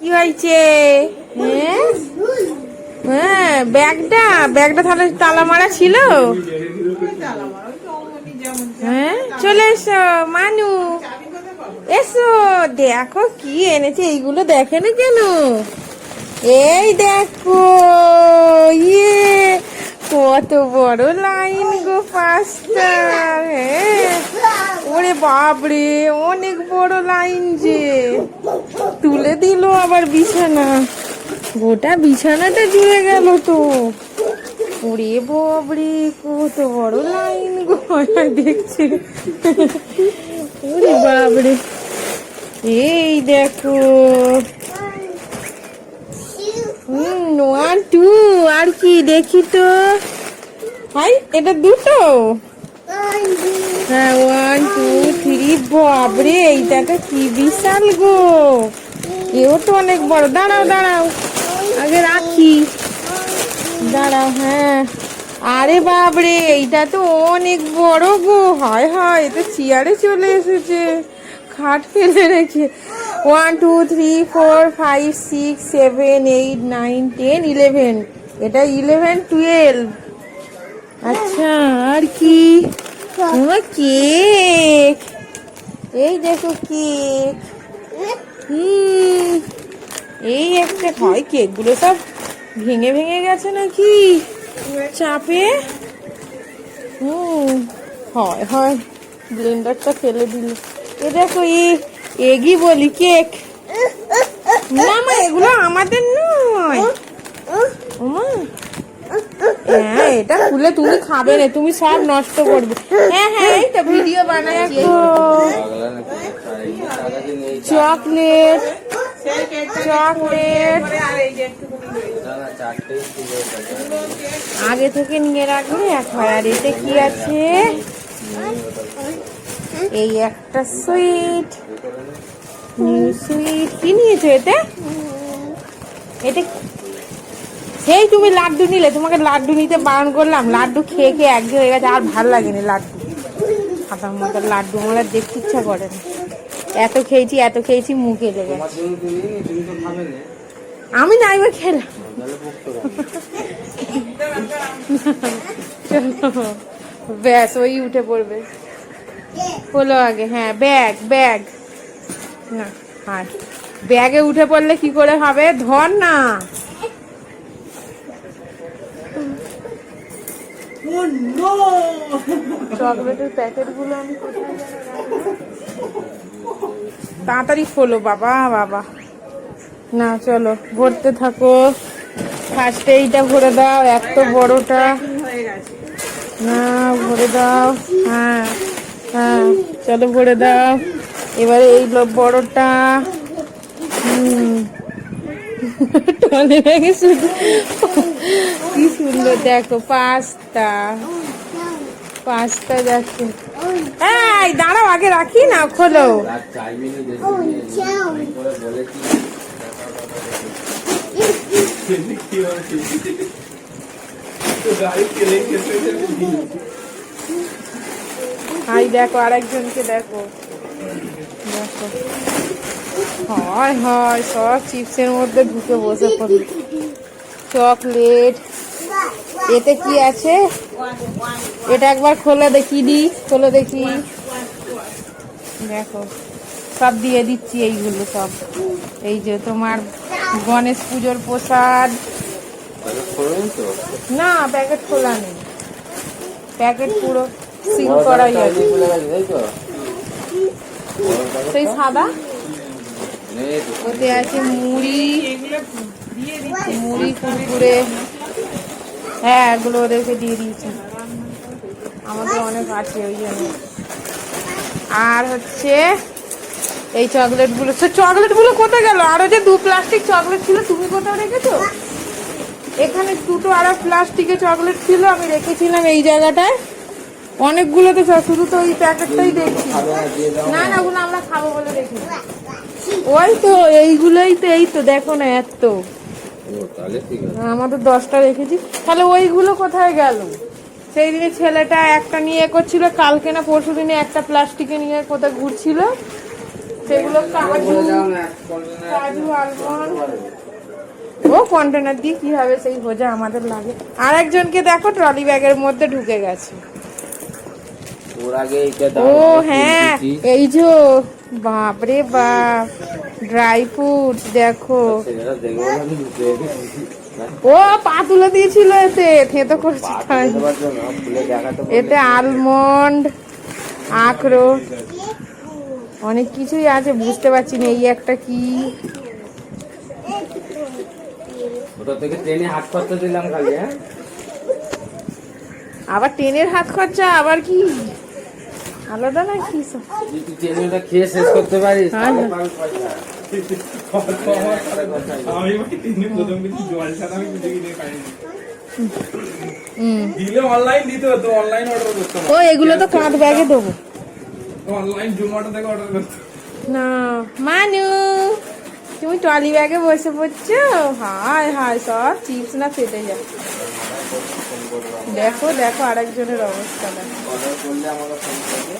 কি হয়েছে? হ্যাঁ? হ্যাঁ ব্যাগটা ব্যাগটা তাহলে তালা মারা ছিল? হ্যাঁ চলে এসো, মানু। এসো, দেখো কি এনেছে, এইগুলো দেখে না কেন? এই দেখো ইয়ে। কত বড় লাইন গো পাঁচটা হ্যাঁ ওরে বাপরে, অনেক বড় লাইন যে। তুলে দিল আবার বিছানা। গোটা বিছানাটা জুড়ে গেল তো। ওরে বাবরে কত বড় লাইন গো দেখছি। ওরে বাবরে এই দেখো। হুম ওয়ান টু, আর কি, দেখি তো। হাই, এটা দুটো? হ্যাঁ ওয়ান টু থ্রি বাবরে এইটাটা কি বিশাল গো। এও তো অনেক বড়। দাঁড়াও দাঁড়াও, আগে রাখি। দাঁড়াও হ্যাঁ। আরে বাবরে এইটা তো অনেক বড় গো। হয় হয় এটা চেয়ারে চলে এসেছে। খাট ফেলে রেখে one two three four five six seven eight nine ten eleven এটা ইলেভেন টুয়েলভ আচ্ছা আর কি? কেক এই দেখো কেক এই একটা হয় কেকগুলো সব ভেঙে ভেঙে গেছে নাকি? চাপে? হুম, হয় হয়। ব্লেন্ডারটা ফেলে দিল। এ দেখো এ এগি বলি কেক। না মা এগুলো আমাদের নয়। ওমা। হ্যাঁ এটা খুলে তুমি খাবে না তুমি সব নষ্ট করবে। হ্যাঁ হ্যাঁ এই তো ভিডিও বানাচ্ছি। Chocolate chocolate. আগে থেকে নিয়ে রাখলে এক আর এতে কি আছে? এই একটা সুইট। সুইট। কি নিয়েছো এতে? এটা সেই তুমি লাড্ডু নিলে তোমাকে লাড্ডু নিতে বারণ করলাম। লাড্ডু খেয়ে খেয়ে একঘে হয়ে গেছে আর ভালো লাগেনি লাড্ডু। খাতার মতো লাড্ডু আমার দেখতে ইচ্ছা করে না। এত খেয়েছি এত খেয়েছি মুখে দেবে আমি না এবার খেলাম। ব্যাস ওই উঠে পড়বে। হলো আগে হ্যাঁ ব্যাগ ব্যাগ না হ্যাঁ ব্যাগে উঠে পড়লে কি করে হবে? ধর না। চকলেটের প্যাকেটগুলো আমি? তাড়াতাড়ি খোলো বাবা বাবা। না চলো ভরতে থাকো। ফার্স্টে এইটা ভরে দাও এত বড়টা। না ভরে দাও। হ্যাঁ। হ্যাঁ চলো ভরে দাও। এবারে এই বড়টা। টলে ব্যাগে শুধু কি সুন্দর দেখো পাঁচটা। পাঁচটা যাচ্ছে এই দাঁড়াও আগে রাখি না খোলো। আর হাই দেখো আরেকজনকে দেখো। দেখো। হয় হয় সব চিপসের মধ্যে ঢুকে বসে পড়ল চকলেট। এতে কি আছে? এটা একবার খোলে দেখি দি খোলে দেখি। দেখো সব দিয়ে দিচ্ছি এইগুলো সব। এই যে তোমার গণেশ পুজোর প্রসাদ? না প্যাকেট খোলা নেই। প্যাকেট পুরো সিল করাই আছে সেই সাদা ওতে আছে মুড়ি মুড়ি কুরকুরে। হ্যাঁ এগুলো ওদেরকে দিয়ে দিয়েছি। আমাদের অনেক আছে ওই জন্য। আর হচ্ছে এই চকলেটগুলো। সে চকলেটগুলো কোথায় গেল? আরও যে দু প্লাস্টিক চকলেট ছিল তুমি কোথাও রেখেছো? এখানে দুটো আরও প্লাস্টিকের চকলেট ছিল আমি রেখেছিলাম এই জায়গাটায়। অনেকগুলো তো শুধু তো ওই প্যাকেটটাই দেখছি। না, না ওগুলো আমরা খাব বলে দেখি। ওই তো এইগুলোই তো এই তো দেখো না এত। আছে। আমাদের দশটা রেখেছি। তাহলে ওইগুলো কোথায় গেল? সেই দিনে ছেলেটা একটা নিয়ে করছিল কালকে না পরশু দিনে একটা প্লাস্টিকে নিয়ে কোথায় ঘুরছিল? সেগুলো কাজু কাজু আলমন্ড। ও কন্টেনার দিয়ে কি হবে সেই ভোজা আমাদের লাগে। আর একজনকে দেখো ট্রলি ব্যাগের মধ্যে ঢুকে গেছে। ওর আগে এইটা দাও, ও হ্যাঁ এই যে বাপরে বাপ ড্রাই ফ্রুটস দেখো। ও পা তুলে দিয়েছিল এতে থেতো করছি। এতে আলমন্ড আখরোট অনেক কিছুই আছে বুঝতে পারছি না এই একটা কি। ওটা থেকে ট্রেনে হাত খরচা দিলাম খালি হ্যাঁ? আবার ট্রেনের হাত খরচা আবার কি? আলাদা না কি? তুই খেয়ে শেষ করতে পারিস। হ্যাঁ, ও এগুলো তো কাঁধ ব্যাগে দেবো। অনলাইন জুমাটো থেকে অর্ডার করতাম না মানু তুমি ট্রলি ব্যাগে বসে পড়ছো? হায় হায় সব চিপস না ফেটে যায়। দেখো দেখো আরেকজনের অবস্থা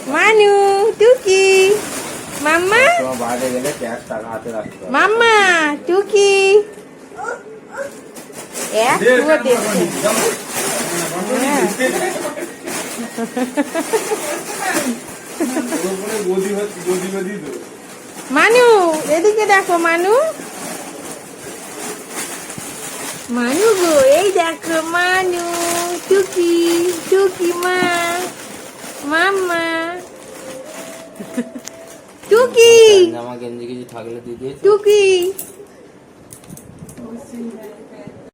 মানু টুকি। মাম্মা? টাকা মাম্মা টুকি। একটুও দেখছে হ্যাঁ। মানু এদিকে দেখো মানু। মানু গো এই দেখো মানু টুকি টুকি মা মাম্মা। টুকি জামা গেঞ্জি কিছু থাকলে দিদি টুকি